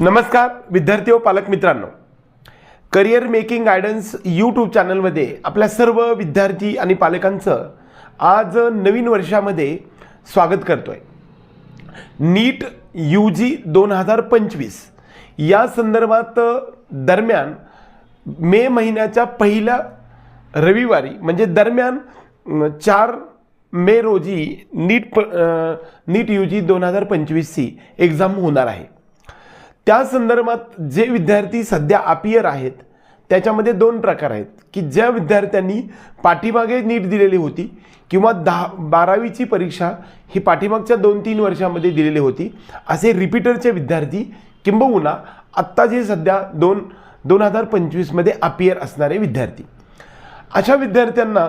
नमस्कार विद्यार्थी व पालक मित्रांनो. करिअर मेकिंग गायडन्स यूट्यूब चॅनलमध्ये आपल्या सर्व विद्यार्थी आणि पालकांचं आज नवीन वर्षामध्ये स्वागत करतो आहे नीट यू जी दोन हजार पंचवीस या संदर्भात दरम्यान मे महिन्याच्या पहिल्या रविवारी म्हणजे दरम्यान चार मे रोजी नीट प नीट यू जी दोन हजार पंचवीसची एक्झाम होणार आहे. त्या संदर्भात जे विद्यार्थी सध्या अपियर आहेत त्याच्यामध्ये दोन प्रकार आहेत की ज्या विद्यार्थ्यांनी पाठीमागे नीट दिलेली होती किंवा दहा बारावीची परीक्षा ही पाठीमागच्या दोन तीन वर्षामध्ये दिलेली होती असे रिपीटरचे विद्यार्थी किंबहुना आत्ता जे सध्या दोन दोन हजार पंचवीसमध्ये अपियर असणारे विद्यार्थी. अशा विद्यार्थ्यांना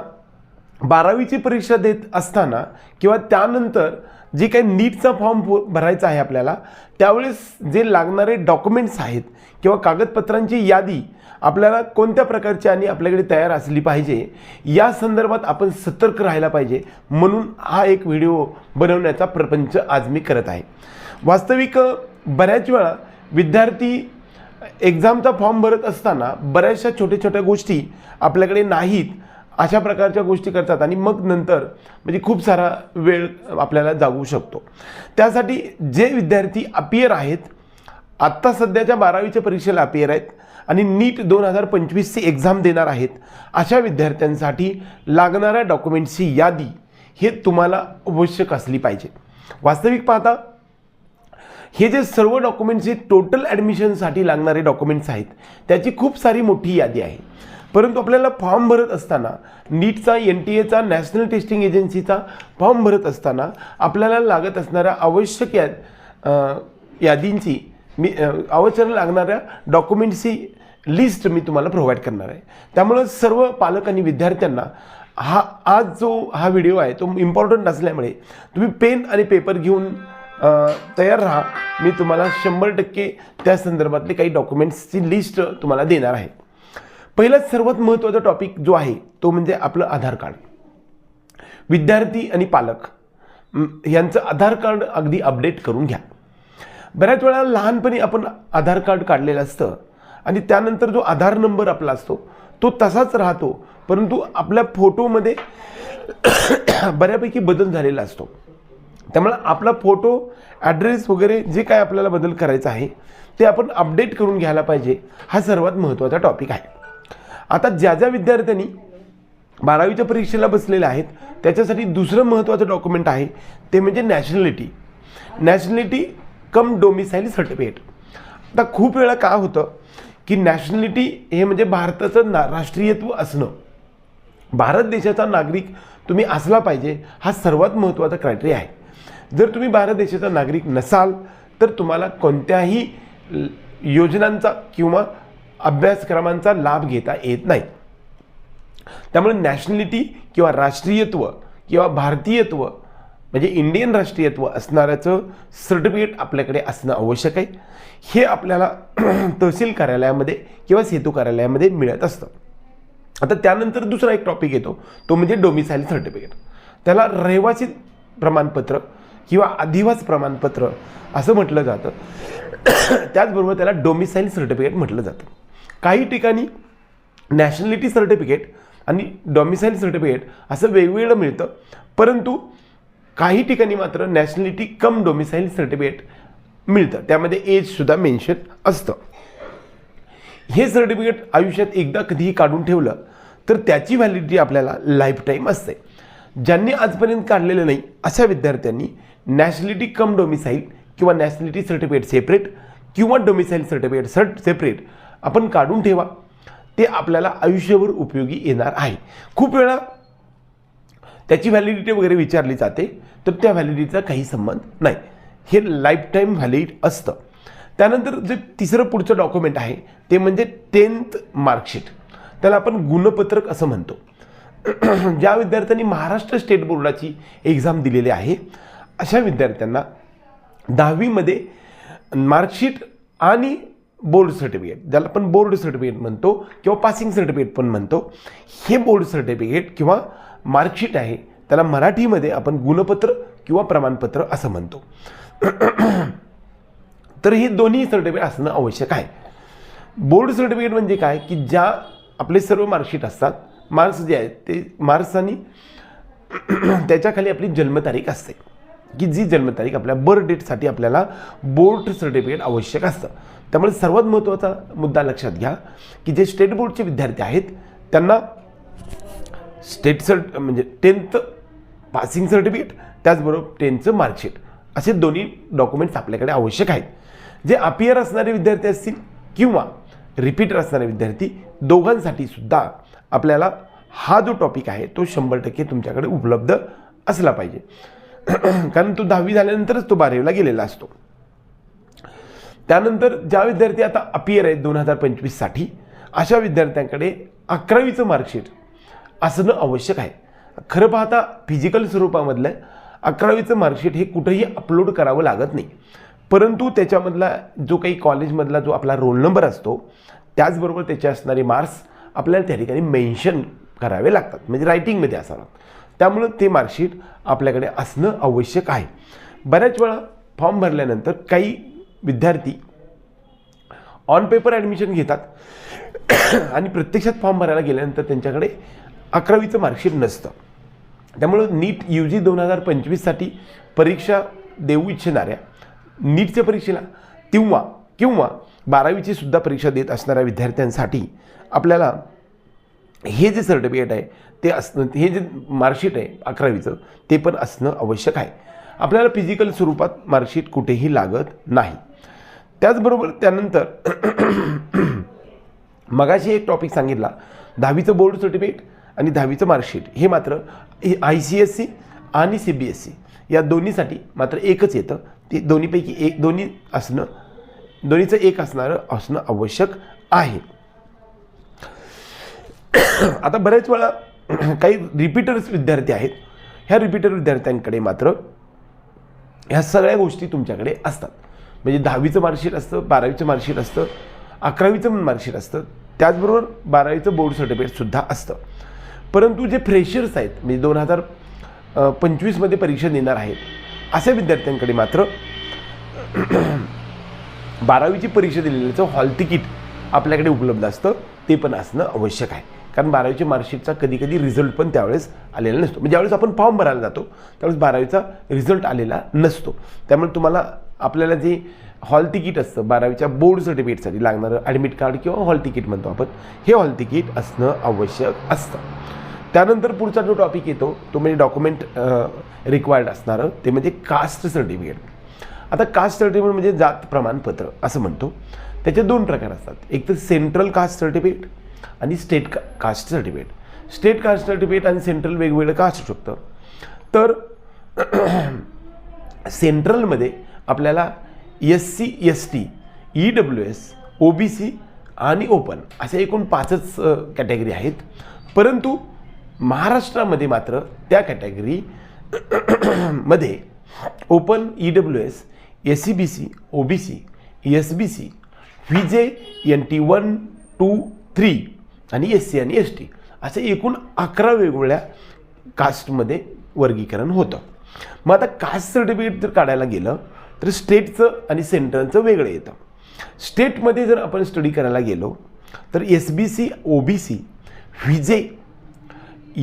बारावीची परीक्षा देत असताना किंवा त्यानंतर जे काही नीटचा फॉर्म भरायचा आहे आपल्याला त्यावेळेस जे लागणारे डॉक्युमेंट्स आहेत किंवा कागदपत्रांची यादी आपल्याला कोणत्या प्रकारची आणि आपल्याकडे तयार असली पाहिजे या संदर्भात आपण सतर्क राहायला पाहिजे म्हणून हा एक व्हिडिओ बनवण्याचा प्रपंच आज मी करत आहे. वास्तविक बऱ्याच वेळा विद्यार्थी एक्झामचा फॉर्म भरत असताना बऱ्याचशा छोट्या छोट्या गोष्टी आपल्याकडे नाहीत अशा प्रकारच्या गोष्टी करतात आणि मग नंतर म्हणजे खूप सारा वेळ आपल्याला जागू शकतो. त्यासाठी जे विद्यार्थी अपियर आहेत आत्ता सध्याच्या बारावीच्या परीक्षेला अपियर आहेत आणि नीट दोन हजार पंचवीसची एक्झाम देणार आहेत अशा विद्यार्थ्यांसाठी लागणाऱ्या डॉक्युमेंट्सची यादी हे तुम्हाला आवश्यक असली पाहिजे. वास्तविक पाहता हे जे सर्व डॉक्युमेंट्स हे टोटल ॲडमिशनसाठी लागणारे डॉक्युमेंट्स आहेत त्याची खूप सारी मोठी यादी आहे. परंतु आपल्याला फॉर्म भरत असताना नीटचा एन टी एचा नॅशनल टेस्टिंग एजन्सीचा फॉर्म भरत असताना आपल्याला लागत असणाऱ्या आवश्यक या यादींची मी आवश्यक लागणाऱ्या डॉक्युमेंट्सची लिस्ट मी तुम्हाला प्रोव्हाइड करणार आहे. त्यामुळं सर्व पालक आणि विद्यार्थ्यांना हा आज जो हा व्हिडिओ आहे तो इम्पॉर्टंट असल्यामुळे तुम्ही पेन आणि पेपर घेऊन तयार राहा. मी तुम्हाला शंभर टक्के त्या संदर्भातले काही डॉक्युमेंट्सची लिस्ट तुम्हाला देणार आहे. पहिलाच सर्वात महत्त्वाचा टॉपिक जो आहे तो म्हणजे आपलं आधार कार्ड. विद्यार्थी आणि पालक यांचं आधार कार्ड अगदी अपडेट करून घ्या. बऱ्याच वेळा लहानपणी आपण आधार कार्ड काढलेलं असतं आणि त्यानंतर जो आधार नंबर आपला असतो तो तसाच राहतो परंतु आपल्या फोटोमध्ये बऱ्यापैकी बदल झालेला असतो. त्यामुळे आपला फोटो ॲड्रेस वगैरे जे काय आपल्याला बदल करायचा आहे ते आपण अपडेट करून घ्यायला पाहिजे हा सर्वात महत्त्वाचा टॉपिक आहे. आता ज्या ज्या विद्यार्थ्यांनी बारावीच्या परीक्षेला बसलेले आहेत त्याच्यासाठी दुसरं महत्त्वाचं डॉक्युमेंट आहे ते म्हणजे nationality nationality cum domicile certificate आता खूप वेळा काय होतं की नॅशनॅलिटी हे म्हणजे भारताचं ना राष्ट्रीयत्व असणं. भारत देशाचा नागरिक तुम्ही असला पाहिजे हा सर्वात महत्त्वाचा क्रायटेरिया आहे. जर तुम्ही भारत देशाचा नागरिक नसाल तर तुम्हाला कोणत्याही ल- योजनांचा किंवा अभ्यासक्रमांचा लाभ घेता येत नाही. त्यामुळे नॅशनॅलिटी किंवा राष्ट्रीयत्व किंवा भारतीयत्व म्हणजे इंडियन राष्ट्रीयत्व असणाऱ्याचं सर्टिफिकेट आपल्याकडे असणं आवश्यक आहे. हे आपल्याला तहसील कार्यालयामध्ये किंवा सेतू कार्यालयामध्ये मिळत असतं. आता त्यानंतर दुसरा एक टॉपिक येतो तो म्हणजे डोमिसाईल सर्टिफिकेट त्याला रहिवासी प्रमाणपत्र किंवा अधिवास प्रमाणपत्र असं म्हटलं जातं. त्याचबरोबर त्याला डोमिसाईल सर्टिफिकेट म्हटलं जातं. काही ठिकाणी नॅशनॅलिटी सर्टिफिकेट आणि डॉमिसाईल सर्टिफिकेट असं वेगवेगळं मिळतं. परंतु काही ठिकाणी मात्र नॅशनॅलिटी कम डोमिसाईल सर्टिफिकेट मिळतं. त्यामध्ये एजसुद्धा मेन्शन असतं. हे सर्टिफिकेट आयुष्यात एकदा कधीही काढून ठेवलं तर त्याची व्हॅलिडिटी आपल्याला लाईफ टाईम असते. ज्यांनी आजपर्यंत काढलेलं नाही अशा विद्यार्थ्यांनी नॅशनॅलिटी कम डोमिसाईल किंवा नॅशनॅलिटी सर्टिफिकेट सेपरेट किंवा डोमिसाईल सर्टिफिकेट सर्ट सेपरेट आपण काढून ठेवा. ते आपल्याला आयुष्यभर उपयोगी येणार आहे. खूप वेळा त्याची व्हॅलिडिटी वगैरे विचारली जाते तर त्या व्हॅलिडिटीचा काही संबंध नाही. हे लाईफ टाईम व्हॅलिड असतं. त्यानंतर जे तिसरं पुढचं डॉक्युमेंट आहे ते म्हणजे टेन्थ मार्कशीट त्याला आपण गुणपत्रक असं म्हणतो. ज्या विद्यार्थ्यांनी महाराष्ट्र स्टेट बोर्डाची एक्झाम दिलेली आहे अशा विद्यार्थ्यांना दहावीमध्ये मार्कशीट आणि बोर्ड सर्टिफिकेट ज्याला आपण बोर्ड सर्टिफिकेट म्हणतो किंवा पासिंग सर्टिफिकेट पण म्हणतो हे बोर्ड सर्टिफिकेट किंवा मार्कशीट आहे त्याला मराठीमध्ये आपण गुणपत्र किंवा प्रमाणपत्र असं म्हणतो. तर हे दोन्ही सर्टिफिकेट असणं आवश्यक आहे. बोर्ड सर्टिफिकेट म्हणजे काय? की ज्या आपले सर्व मार्कशीट असतात मार्क्स जे आहेत ते मार्क्स आणि त्याच्याखाली आपली जन्मतारीख असते. की जी जन्मतारीख आपल्या बर्थ डेटसाठी आपल्याला बोर्ड सर्टिफिकेट आवश्यक असतं. त्यामुळे सर्वात महत्त्वाचा मुद्दा लक्षात घ्या की जे स्टेट बोर्डचे विद्यार्थी आहेत त्यांना स्टेट सर्ट म्हणजे टेन्थ पासिंग सर्टिफिकेट त्याचबरोबर टेन्थचं मार्कशीट असे दोन्ही डॉक्युमेंट्स आपल्याकडे आवश्यक आहेत. जे अपियर असणारे विद्यार्थी असतील किंवा रिपीटर असणारे विद्यार्थी दोघांसाठी सुद्धा आपल्याला हा जो टॉपिक आहे तो शंभर टक्के तुमच्याकडे उपलब्ध असला पाहिजे. कारण तो दहावी झाल्यानंतरच तो बारावीला गेलेला असतो. त्यानंतर ज्या विद्यार्थी आता अपियर आहेत दोन हजार पंचवीससाठी अशा विद्यार्थ्यांकडे अकरावीचं मार्कशीट असणं आवश्यक आहे. खरं पाहता फिजिकल स्वरूपामधलं अकरावीचं मार्कशीट हे कुठंही अपलोड करावं लागत नाही. परंतु त्याच्यामधला जो काही कॉलेजमधला जो आपला रोल नंबर असतो त्याचबरोबर त्याचे असणारे मार्क्स आपल्याला त्या ठिकाणी मेन्शन करावे लागतात. म्हणजे रायटिंगमध्ये असावं त्यामुळं ते मार्कशीट आपल्याकडे असणं आवश्यक आहे. बऱ्याच वेळा फॉर्म भरल्यानंतर काही विद्यार्थी ऑन पेपर ॲडमिशन घेतात. आणि प्रत्यक्षात फॉर्म भरायला गेल्यानंतर त्यांच्याकडे अकरावीचं मार्कशीट नसतं. त्यामुळं नीट यू जी दोन हजार पंचवीससाठी परीक्षा देऊ इच्छिणाऱ्या नीटच्या परीक्षेला किंवा किंवा बारावीची सुद्धा परीक्षा देत असणाऱ्या विद्यार्थ्यांसाठी आपल्याला हे जे सर्टिफिकेट आहे ते असणं हे जे मार्कशीट आहे अकरावीचं ते पण असणं आवश्यक आहे. आपल्याला फिजिकल स्वरूपात मार्कशीट कुठेही लागत नाही. त्याचबरोबर त्यानंतर मगाशी एक टॉपिक सांगितला. दहावीचं बोर्ड सर्टिफिकेट आणि दहावीचं मार्कशीट हे मात्र आय सी एस सी आणि सी बी एस सी या दोन्हीसाठी मात्र एकच येतं. ते दोन्हीपैकी एक दोन्ही असणं दोन्हीचं एक असणारं असणं आवश्यक आहे. आता बऱ्याच वेळा काही रिपीटर्स विद्यार्थी आहेत. ह्या रिपीटर विद्यार्थ्यांकडे मात्र ह्या सगळ्या गोष्टी तुमच्याकडे असतात. म्हणजे दहावीचं मार्कशीट असतं बारावीचं मार्कशीट असतं अकरावीचं पण मार्कशीट असतं. त्याचबरोबर बारावीचं बोर्ड सर्टिफिकेटसुद्धा असतं. परंतु जे फ्रेशर्स आहेत म्हणजे दोन हजार पंचवीसमध्ये परीक्षा देणार आहेत अशा विद्यार्थ्यांकडे मात्र बारावीची परीक्षा दिलेल्याचं हॉल तिकीट आपल्याकडे उपलब्ध असतं ते पण असणं आवश्यक आहे. कारण बारावीच्या मार्कशीटचा कधी कधी रिझल्ट पण त्यावेळेस आलेला नसतो. म्हणजे ज्यावेळेस आपण फॉर्म भरायला जातो त्यावेळेस बारावीचा रिझल्ट आलेला नसतो. त्यामुळे तुम्हाला आपल्याला जे हॉल तिकीट असतं बारावीच्या बोर्ड सर्टिफिकेटसाठी लागणारं ॲडमिट कार्ड किंवा हॉल तिकीट म्हणतो आपण हे हॉल तिकीट असणं आवश्यक असतं. त्यानंतर पुढचा जो टॉपिक येतो तो म्हणजे डॉक्युमेंट रिक्वायर्ड असणारं ते म्हणजे कास्ट सर्टिफिकेट आता कास्ट सर्टिफिकेट म्हणजे जात प्रमाणपत्र असं म्हणतो. त्याचे दोन प्रकार असतात. एक तर सेंट्रल कास्ट सर्टिफिकेट आणि स्टेट का caste certificate. State caste certificate आणि सेंट्रल वेगवेगळं का असू शकतं तर सेंट्रलमध्ये आपल्याला S C S T E W S O B C आणि ओपन अशा एकूण पाचच कॅटेगरी आहेत. परंतु महाराष्ट्रामध्ये मात्र त्या कॅटेगरी मध्ये open E W S S C B C O B C S B C V J N T one two three आणि एस सी आणि एस टी असे एकूण अकरा वेगवेगळ्या कास्टमध्ये वर्गीकरण होतं. मग आता कास्ट सर्टिफिकेट जर काढायला गेलं तर स्टेटचं आणि सेंट्रलचं वेगळं येतं. स्टेटमध्ये जर आपण स्टडी करायला गेलो तर S B C O B C V J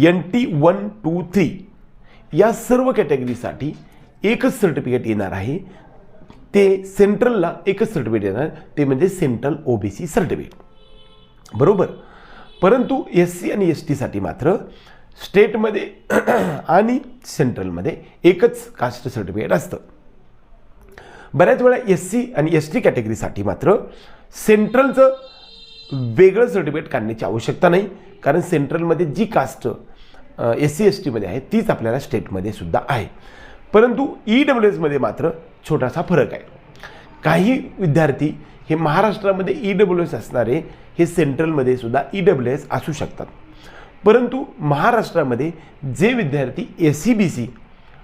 N T one two three या सर्व कॅटेगरीसाठी एकच सर्टिफिकेट येणार आहे. ते सेंट्रलला एकच सर्टिफिकेट येणार ते म्हणजे central O B C certificate. बरोबर? परंतु एस सी आणि एस टीसाठी मात्र स्टेटमध्ये आणि सेंट्रलमध्ये एकच कास्ट सर्टिफिकेट असतं. बऱ्याच वेळा एस सी आणि एस टी कॅटेगरीसाठी मात्र सेंट्रलचं वेगळं सर्टिफिकेट काढण्याची आवश्यकता नाही. कारण सेंट्रलमध्ये जी कास्ट एस सी एस टीमध्ये आहे तीच आपल्याला स्टेटमध्ये सुद्धा आहे. परंतु ई डब्ल्यू एसमध्ये मात्र छोटासा फरक आहे. काही विद्यार्थी हे महाराष्ट्रामध्ये ई डब्ल्यू एस असणारे हे सेंट्रलमध्ये सुद्धा ई डब्ल्यू एस असू शकतात. परंतु महाराष्ट्रामध्ये जे विद्यार्थी एस सी बी सी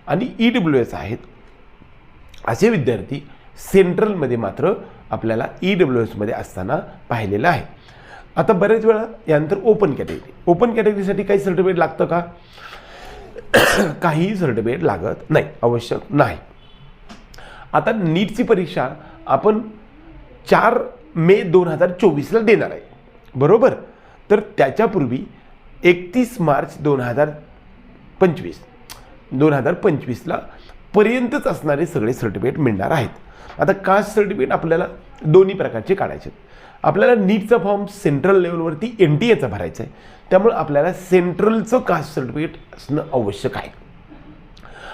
आणि ई डब्ल्यू एस आहेत असे विद्यार्थी सेंट्रलमध्ये मात्र आपल्याला ई डब्ल्यू एसमध्ये असताना पाहिलेलं आहे. आता बऱ्याच वेळा यानंतर ओपन कॅटेगरी ओपन कॅटेगरीसाठी काही सर्टिफिकेट लागतं का? काहीही सर्टिफिकेट लागत नाही आवश्यक नाही. आता नीटची परीक्षा आपण चार मे दोन हजार चोवीसला देणार आहे. बरोबर? तर त्याच्यापूर्वी एकतीस मार्च दोन हजार पंचवीस दोन हजार पंचवीसला पर्यंतच असणारे सगळे सर्टिफिकेट मिळणार आहेत. आता कास्ट सर्टिफिकेट आपल्याला दोन्ही प्रकारचे काढायचे आहेत. आपल्याला नीटचा फॉर्म सेंट्रल लेवलवरती एन टी एचा भरायचा आहे त्यामुळे आपल्याला सेंट्रलचं कास्ट सर्टिफिकेट असणं आवश्यक आहे.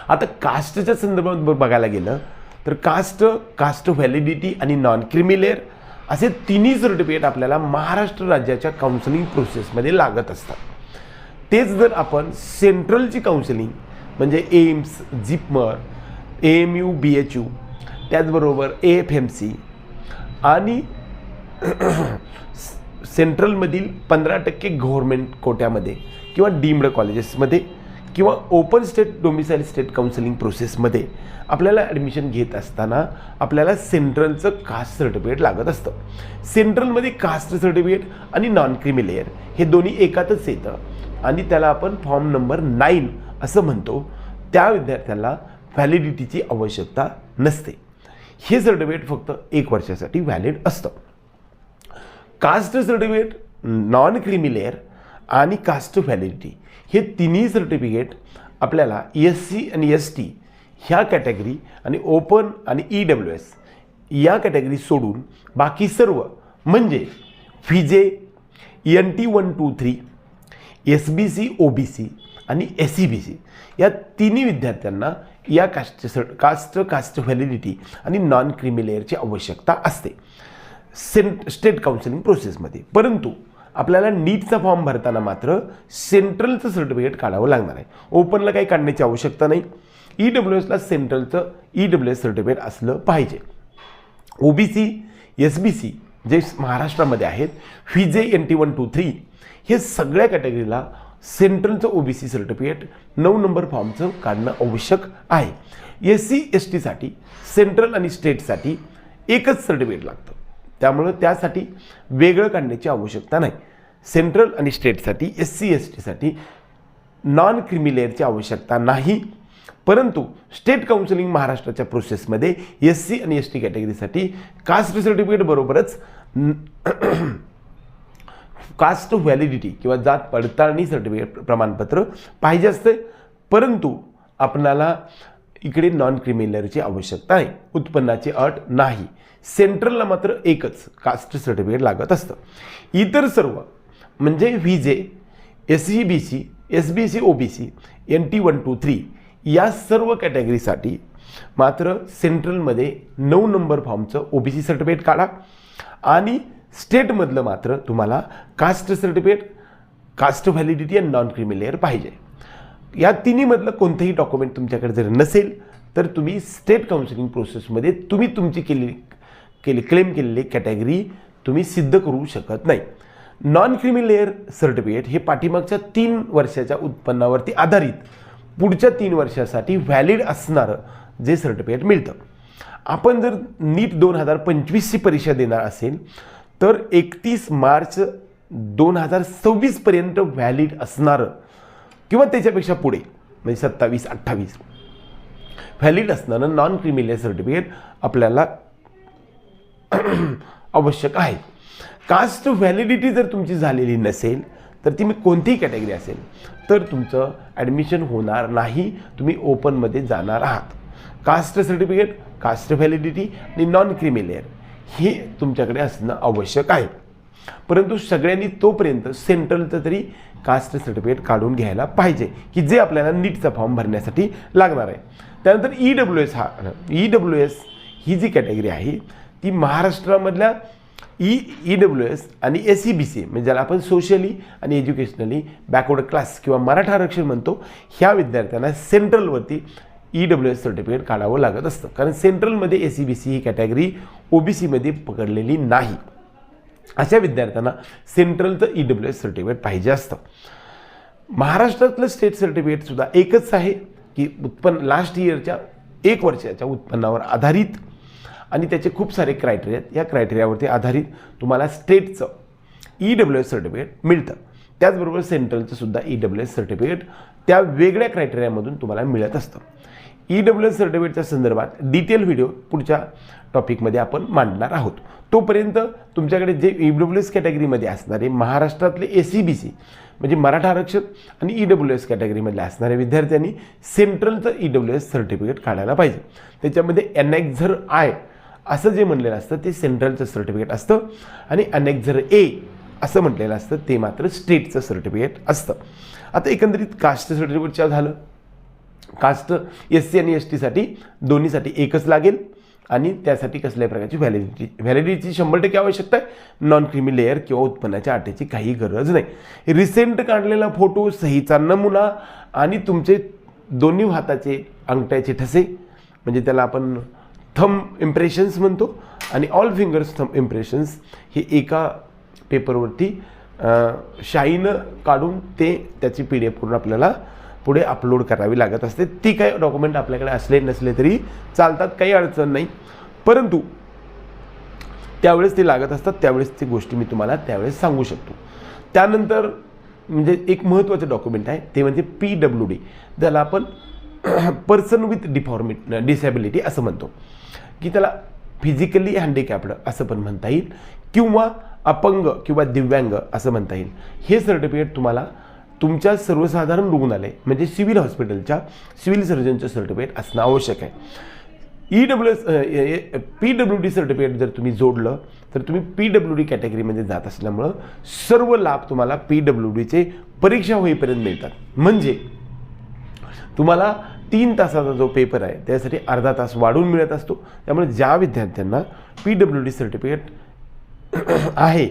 आता कास्टच्या संदर्भात बघायला गेलं तर कास्ट कास्ट व्हॅलिडिटी आणि नॉन क्रिमिलेअर असे तिन्ही सर्टिफिकेट आपल्याला महाराष्ट्र राज्याच्या काउन्सिलिंग प्रोसेसमध्ये लागत असतात. तेच जर आपण सेंट्रलची काउन्सिलिंग म्हणजे AIIMS JIPMER A M U B H U त्याचबरोबर ए एफ एम सी आणि सेंट्रलमधील पंधरा टक्के गव्हर्मेंट कोट्यामध्ये किंवा डीम्ड कॉलेजेसमध्ये किंवा open state domicile state counselling प्रोसेसमध्ये आपल्याला ॲडमिशन घेत असताना आपल्याला सेंट्रलचं कास्ट सर्टिफिकेट लागत असतं. सेंट्रलमध्ये कास्ट सर्टिफिकेट आणि नॉन क्रिमी लेअर हे दोन्ही एकातच येतं आणि त्याला आपण फॉर्म नंबर नाईन असं म्हणतो. त्या विद्यार्थ्याला व्हॅलिडिटीची आवश्यकता नसते. हे सर्टिफिकेट फक्त एक वर्षासाठी व्हॅलिड असतं. Caste certificate non creamy layer आणि कास्ट व्हॅलिडिटी. हे तिन्ही सर्टिफिकेट आपल्याला एस सी आणि एस टी ह्या कॅटेगरी आणि ओपन आणि ई डब्ल्यू एस या कॅटेगरी सोडून बाकी सर्व म्हणजे V J N T one two three S B C O B C आणि एस सी बी सी या तिन्ही विद्यार्थ्यांना या कास्ट कास्ट कास्ट व्हॅलिडिटी आणि नॉन क्रिमिलेअरची आवश्यकता असते. सेंट स्टेट काउन्सिलिंग प्रोसेसमध्ये परंतु आपल्याला नीटचा फॉर्म भरताना मात्र सेंट्रलचं सर्टिफिकेट काढावं लागणार आहे. ओपनला काही काढण्याची आवश्यकता नाही. ई डब्ल्यू एसला सेंट्रलचं ई डब्ल्यू एस सर्टिफिकेट असलं पाहिजे. O B C S B C जे महाराष्ट्रामध्ये आहेत V J N T one two three हे सगळ्या कॅटेगरीला सेंट्रलचं ओ बी सी सर्टिफिकेट नऊ नंबर फॉर्मचं काढणं आवश्यक आहे. एस सी एस टीसाठी सेंट्रल आणि स्टेटसाठी एकच सर्टिफिकेट लागतं. त्यामुळं त्यासाठी वेगळं काढण्याची आवश्यकता नाही. सेंट्रल आणि स्टेटसाठी एस सी एस टीसाठी नॉन क्रिमिलेअरची आवश्यकता नाही. परंतु स्टेट काउन्सिलिंग महाराष्ट्राच्या प्रोसेसमध्ये एस सी आणि एस टी कॅटेगरीसाठी कास्ट सर्टिफिकेट बरोबरच कास्ट व्हॅलिडिटी किंवा जात पडताळणी सर्टिफिकेट प्रमाणपत्र पाहिजे असते. परंतु आपणाला इकडे नॉन क्रिमिनलची आवश्यकता आहे. उत्पन्नाची अट नाही. सेंट्रलला मात्र एकच कास्ट सर्टिफिकेट लागत असतं. इतर सर्व म्हणजे V J S C B C S B C O B C N T one two three या सर्व कॅटेगरीसाठी मात्र सेंट्रलमध्ये नऊ नंबर फॉर्मचं ओ बी सी सर्टिफिकेट काढा. आणि स्टेटमधलं मात्र तुम्हाला कास्ट सर्टिफिकेट कास्ट व्हॅलिडिटी आणि नॉन क्रिमिलेअर पाहिजे. या तिन्हीमधलं कोणतंही डॉक्युमेंट तुमच्याकडे जर नसेल तर तुम्ही स्टेट काउन्सिलिंग प्रोसेसमध्ये तुम्ही तुमची केलेली केली क्लेम केलेली कॅटेगरी तुम्ही सिद्ध करू शकत नाही. नॉन क्रिमिलेअर सर्टिफिकेट हे पाठीमागच्या तीन वर्षाच्या उत्पन्नावरती आधारित पुढच्या तीन वर्षासाठी व्हॅलिड असणारं जे सर्टिफिकेट मिळतं. आपण जर नीट दोन हजार पंचवीसची परीक्षा देणार असेल तर एकतीस मार्च दोन हजार सव्वीसपर्यंत व्हॅलिड असणारं किंवा त्याच्यापेक्षा पुढे म्हणजे सत्तावीस अठ्ठावीस व्हॅलिड असणारं नॉन क्रिमिलियर सर्टिफिकेट आपल्याला आवश्यक आहे. कास्ट व्हॅलिडिटी जर तुमची झालेली नसेल तर ती मी कोणतीही कॅटेगरी असेल तर तुमचं ॲडमिशन होणार नाही तुम्ही ओपनमध्ये जाणार आहात. कास्ट सर्टिफिकेट कास्ट व्हॅलिडिटी आणि नॉन क्रिमिलेअर हे तुमच्याकडे असणं आवश्यक आहे. परंतु सगळ्यांनी तोपर्यंत सेंट्रलचं तरी कास्ट सर्टिफिकेट काढून घ्यायला पाहिजे की जे आपल्याला नीटचा फॉर्म भरण्यासाठी लागणार आहे. त्यानंतर ई डब्ल्यू एस हा ई डब्ल्यू एस ही जी कॅटेगरी आहे ती महाराष्ट्रामधल्या ई ई डब्ल्यू एस आणि एस सी बी सी म्हणजे ज्याला आपण सोशली आणि एज्युकेशनली बॅकवर्ड क्लास किंवा मराठा आरक्षण म्हणतो ह्या विद्यार्थ्यांना सेंट्रलवरती ई डब्ल्यू एस सर्टिफिकेट काढावं लागत असतं. कारण सेंट्रलमध्ये ए सी बी सी ही कॅटेगरी ओ बी सीमध्ये पकडलेली नाही. अशा विद्यार्थ्यांना सेंट्रलचं ई डब्ल्यू एस सर्टिफिकेट पाहिजे असतं. महाराष्ट्रातलं स्टेट सर्टिफिकेटसुद्धा एकच आहे की उत्पन्न लास्ट इयरच्या एक वर्षाच्या उत्पन्नावर आधारित आणि त्याचे खूप सारे क्रायटेरिया आहेत. या क्रायटेरियावरती आधारित तुम्हाला स्टेटचं ई डब्ल्यू एस सर्टिफिकेट मिळतं. त्याचबरोबर सेंट्रलचं सुद्धा ई डब्ल्यू एस सर्टिफिकेट त्या वेगळ्या क्रायटेरियामधून तुम्हाला मिळत असतं. ई डब्ल्यू एस सर्टिफिकेटच्या संदर्भात डिटेल व्हिडिओ पुढच्या टॉपिकमध्ये आपण मांडणार आहोत. तोपर्यंत तुमच्याकडे जे ई डब्ल्यू एस कॅटेगरीमध्ये असणारे महाराष्ट्रातले ए सी बी सी म्हणजे मराठा आरक्षण आणि ई डब्ल्यू एस कॅटेगरीमधल्या असणाऱ्या विद्यार्थ्यांनी सेंट्रलचं ई डब्ल्यू एस सर्टिफिकेट काढायला पाहिजे. त्याच्यामध्ये एनएक्झर आय असं जे म्हणलेलं असतं ते सेंट्रलचं सर्टिफिकेट असतं आणि अनेक्झर ए असं म्हटलेलं असतं ते मात्र स्टेटचं सर्टिफिकेट असतं. आता एकंदरीत कास्ट सर्टिफिकेटच्या झालं. कास्ट एस सी आणि एस टीसाठी दोन्हीसाठी एकच लागेल आणि त्यासाठी कसल्याही प्रकारची व्हॅलिडिटी व्हॅलिडिटीची शंभर टक्के आवश्यकता आहे. नॉन क्रिमी लेअर किंवा उत्पन्नाच्या अटेची काही गरज नाही. रिसेंट काढलेला फोटो सहीचा नमुना आणि तुमचे दोन्ही हाताचे अंगठ्याचे ठसे म्हणजे त्याला आपण थम इम्प्रेशन्स म्हणतो आणि ऑल फिंगर्स थम इम्प्रेशन्स हे एका पेपरवरती शाईनं काढून ते त्याची पी डी एफ करून आपल्याला पुढे अपलोड करावी लागत असते. ती काही डॉक्युमेंट आपल्याकडे असले नसले तरी चालतात काही अडचण नाही. परंतु त्यावेळेस ते लागत असतात त्यावेळेस ती गोष्टी मी तुम्हाला त्यावेळेस सांगू शकतो. त्यानंतर म्हणजे एक महत्त्वाचं डॉक्युमेंट आहे ते म्हणजे पी डब्ल्यू डी ज्याला आपण पर्सन विथ डिफॉर्मिट डिसॅबिलिटी असं म्हणतो. की त्याला फिजिकली हँडिकॅप्ड असं पण म्हणता येईल. किंवा अपंग किंवा दिव्यांग असं म्हणता येईल. हे सर्टिफिकेट तुम्हाला तुमच्या सर्वसाधारण रुग्णालय म्हणजे सिव्हिल हॉस्पिटलच्या सिव्हिल सर्जनचं सर्टिफिकेट असणं आवश्यक आहे. E W S P W D certificate जर तुम्ही जोडलं तर तुम्ही पी डब्ल्यू डी कॅटेगरीमध्ये जात असल्यामुळं सर्व लाभ तुम्हाला पी डब्ल्यू डीचे परीक्षा होईपर्यंत मिळतात. म्हणजे तुम्हाला तीन तासाचा जो पेपर आहे त्यासाठी अर्धा तास वाढून मिळत असतो. त्यामुळे ज्या विद्यार्थ्यांना पी डब्ल्यू डी सर्टिफिकेट आहे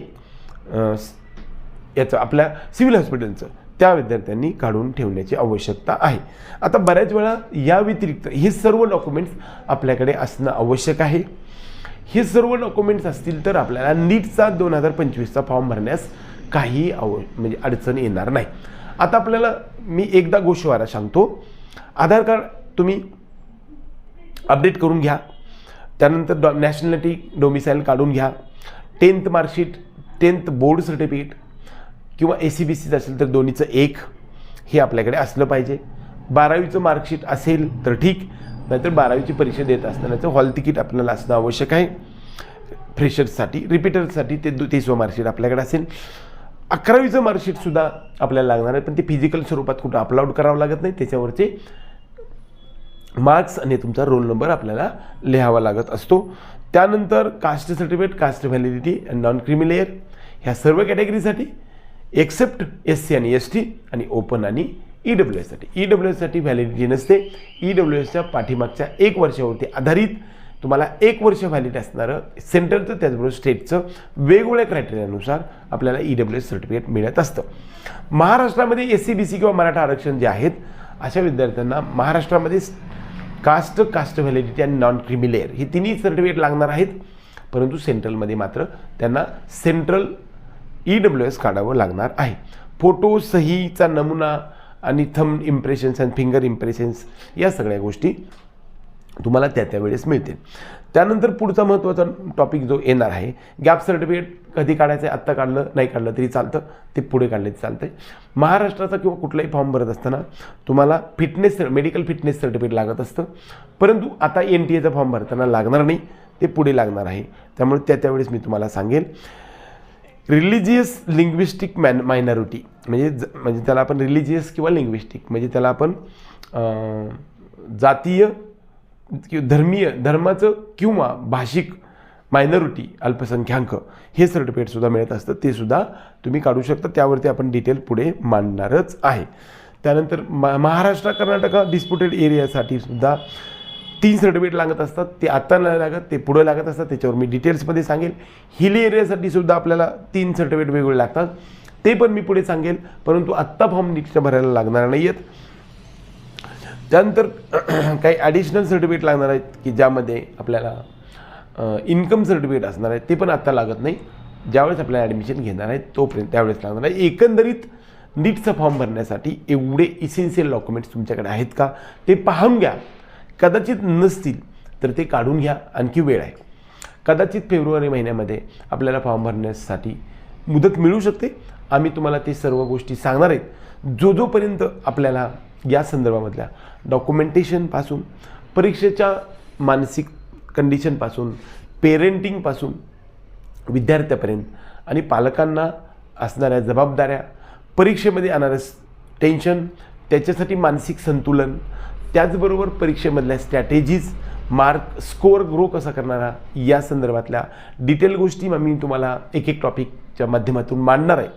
याचं आपल्या सिव्हिल हॉस्पिटलचं त्या विद्यार्थ्यांनी काढून ठेवण्याची आवश्यकता आहे. आता बऱ्याच वेळा या व्यतिरिक्त हे सर्व डॉक्युमेंट्स आपल्याकडे असणं आवश्यक आहे. हे सर्व डॉक्युमेंट्स असतील तर आपल्याला नीटचा दोन हजार पंचवीसचा फॉर्म भरण्यास काही आव म्हणजे अडचण येणार नाही. आता आपल्याला मी एकदा गोष्टवारा सांगतो. आधार कार्ड तुम्ही अपडेट करून घ्या. त्यानंतर डॉ नॅशनॅलिटी डोमिसाईल काढून घ्या. Tenth marksheet tenth board certificate किंवा ए सी बी सीचं असेल तर दोन्हीचं एक हे आपल्याकडे असलं पाहिजे. बारावीचं मार्कशीट असेल तर ठीक नाहीतर बारावीची परीक्षा देत असतानाचं हॉल तिकीट आपल्याला असणं आवश्यक आहे. फ्रेशर्ससाठी रिपीटर्ससाठी ते दु तेसवं मार्कशीट आपल्याकडे असेल. अकरावीचं मार्कशीटसुद्धा आपल्याला लागणार आहे पण ते फिजिकल स्वरूपात कुठं अपलोड करावं लागत नाही त्याच्यावरचे मार्क्स आणि तुमचा रोल नंबर आपल्याला लिहावा लागत असतो. त्यानंतर caste certificate caste validity and non creamy layer ह्या सर्व कॅटेगरीसाठी एक्सेप्ट एस सी आणि एस टी आणि ओपन आणि ई डब्ल्यू एससाठी ई डब्ल्यू एससाठी व्हॅलिडिटी नसते. ई डब्ल्यू एसच्या पाठीमागच्या एक वर्षावरती आधारित तुम्हाला एक वर्ष व्हॅलिड असणारं सेंटरचं त्याचबरोबर स्टेटचं वेगवेगळ्या क्रायटेरियानुसार आपल्याला ई डब्ल्यू एस सर्टिफिकेट मिळत असतं. महाराष्ट्रामध्ये एस सी बी सी किंवा मराठा आरक्षण जे आहेत अशा विद्यार्थ्यांना महाराष्ट्रामध्ये कास्ट कास्ट व्हॅलिडिटी आणि नॉन क्रिमिलेअर हे तिन्ही सर्टिफिकेट लागणार आहेत. परंतु सेंट्रलमध्ये मात्र त्यांना सेंट्रल ई डब्ल्यू एस काढावं लागणार आहे. फोटो सहीचा नमुना आणि thumb impressions and finger impressions या सगळ्या गोष्टी तुम्हाला त्या त्यावेळेस मिळतील. त्यानंतर पुढचा महत्त्वाचा टॉपिक जो येणार आहे गॅप सर्टिफिकेट कधी काढायचं आहे आत्ता काढलं नाही काढलं तरी चालतं ते पुढे काढले तरी चालतं महाराष्ट्राचा किंवा कुठलाही फॉर्म भरत असताना तुम्हाला फिटनेस मेडिकल फिटनेस सर्टिफिकेट लागत असतं. परंतु आता एन टी एचा फॉर्म भरताना लागणार नाही ते पुढे लागणार आहे. त्यामुळे त्या त्यावेळेस मी तुम्हाला सांगेल. रिलिजियस लिंग्विस्टिक मॅन मायनॉरिटी म्हणजे ज म्हणजे त्याला आपण रिलिजियस किंवा लिंग्विस्टिक म्हणजे त्याला आपण जातीय किंवा धर्मीय धर्माचं किंवा भाषिक मायनॉरिटी अल्पसंख्याक हे सर्टिफिकेटसुद्धा मिळत असतं. ते सुद्धा तुम्ही काढू शकता. त्यावरती आपण डिटेल पुढे मांडणारच आहे. त्यानंतर मा महाराष्ट्र कर्नाटक डिस्प्युटेड एरियासाठी सुद्धा तीन सर्टिफिकेट लागत असतात. ते आत्ता नाही लागत ते पुढे लागत असतात. त्याच्यावर मी डिटेल्समध्ये सांगेल. हिली एरियासाठी सुद्धा आपल्याला तीन सर्टिफिकेट वेगवेगळे लागतात. ते पण मी पुढे सांगेल. परंतु आत्ता फॉर्म नीटच्या भरायला लागणार नाही आहेत त्यानंतर काही ॲडिशनल सर्टिफिकेट लागणार आहेत की ज्यामध्ये आपल्याला इन्कम सर्टिफिकेट असणार आहे ते पण आत्ता लागत नाही. ज्यावेळेस आपल्याला ॲडमिशन घेणार आहे तोपर्यंत त्यावेळेस लागणार आहे. एकंदरीत नीटचा फॉर्म भरण्यासाठी एवढे इसेन्शियल डॉक्युमेंट्स तुमच्याकडे आहेत का? ते पाहून घ्या. कदाचित नसतील तर ते काढून घ्या. आणखी वेळ आहे. कदाचित फेब्रुवारी महिन्यामध्ये आपल्याला फॉर्म भरण्यासाठी मुदत मिळू शकते. आम्ही तुम्हाला ते सर्व गोष्टी सांगणार आहेत. जो जोपर्यंत आपल्याला या संदर्भामधल्या डॉक्युमेंटेशनपासून परीक्षेच्या मानसिक कंडिशनपासून पेरेंटिंगपासून विद्यार्थ्यापर्यंत आणि पालकांना असणाऱ्या जबाबदाऱ्या परीक्षेमध्ये येणारं टेन्शन त्याच्यासाठी मानसिक संतुलन त्याचबरोबर परीक्षेमधल्या स्ट्रॅटेजीज मार्क स्कोअर ग्रो कसा करणारा या संदर्भातल्या डिटेल गोष्टी मी तुम्हाला एक एक टॉपिकच्या माध्यमातून मांडणार आहे.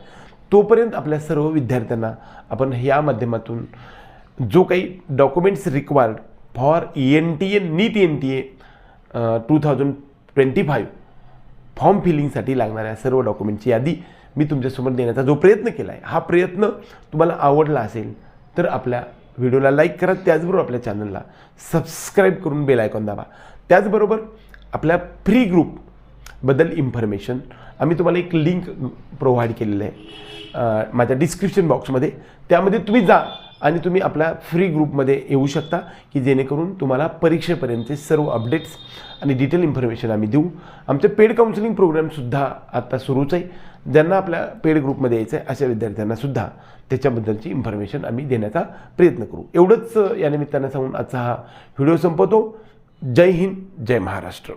तोपर्यंत आपल्या सर्व विद्यार्थ्यांना आपण ह्या माध्यमातून जो काही documents required for E N T A NEET N T A two thousand twenty five form फिलिंगसाठी लागणाऱ्या सर्व डॉक्युमेंटची यादी मी तुमच्यासमोर देण्याचा जो प्रयत्न केला आहे हा प्रयत्न तुम्हाला आवडला असेल तर आपल्या व्हिडिओला लाईक करा. त्याचबरोबर आपल्या चॅनलला सबस्क्राईब करून बेल आयकॉन दाबा. त्याचबरोबर आपल्या फ्री ग्रुपबद्दल इन्फॉर्मेशन आम्ही तुम्हाला एक लिंक प्रोव्हाइड केलेलं आहे. माझ्या डिस्क्रिप्शन बॉक्समध्ये त्यामध्ये तुम्ही जा. आणि तुम्ही आपल्या फ्री ग्रुपमध्ये येऊ शकता की जेणेकरून तुम्हाला परीक्षेपर्यंतचे सर्व अपडेट्स आणि डिटेल इन्फॉर्मेशन आम्ही देऊ. आमचे पेड काउन्सिलिंग प्रोग्रामसुद्धा आत्ता सुरूच आहे. ज्यांना आपल्या पेड ग्रुपमध्ये यायचं आहे अशा विद्यार्थ्यांनासुद्धा त्याच्याबद्दलची इन्फॉर्मेशन आम्ही देण्याचा प्रयत्न करू. एवढंच या निमित्तानं सांगून आजचा हा व्हिडिओ संपवतो. जय हिंद जय महाराष्ट्र.